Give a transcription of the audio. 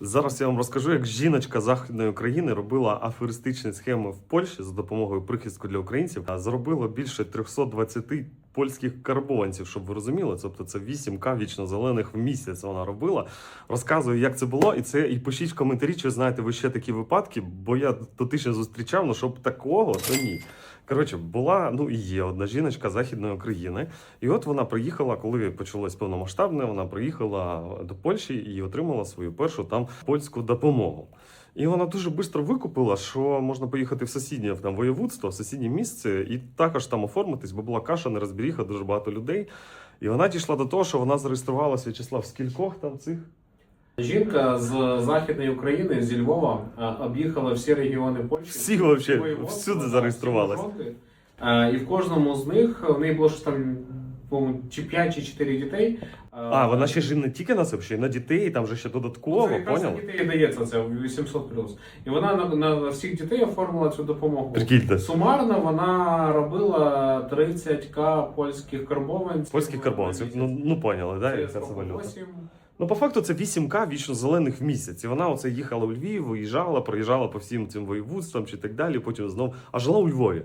Зараз я вам розкажу, як жіночка західної України робила аферистичні схеми в Польщі за допомогою прихистку для українців. А заробила більше 320 польських карбованців, щоб ви розуміли. Тобто це 8к вічно зелених в місяць вона робила. Розказую, як це було, і це і пишіть в коментарі, чи знаєте ви ще такі випадки, бо я дотично зустрічав, ну щоб такого, то ні. Коротше, була ну і є одна жіночка західної України, і от вона приїхала, коли почалось повномасштабне, вона приїхала до Польщі і отримала свою першу там польську допомогу. І вона дуже швидко викупила, що можна поїхати в сусіднє там воєводство, в сусіднє місце, і також там оформитись, бо була каша, нерозберіха, дуже багато людей. І вона дійшла до того, що вона зареєструвалася В'ячеслав в скількох там цих Жінка з західної України зі Львова е, об'їхала всі регіони Польщі. Всі вообще, всюди маршрути. Е, І в кожному з них в неї було щось там, чи 5 чи 4 дітей. Е, А, вона ще ж не тільки на це, ще й на дітей, там же ще додатково, Це якраз на дітей дається це 800 І вона на, на, всіх дітей оформила цю допомогу. Прикиньте. Сумарно вона робила 30к польських карбованців. Польських карбонців, ну, ну поняли, да, Це це скільки? валюта. Восім. Ну, по факту, це 8К вічно зелених в місяць. І вона оце їхала у Львів, виїжджала, проїжджала по всім цим воєводствам чи так далі, потім знов, а жила у Львові.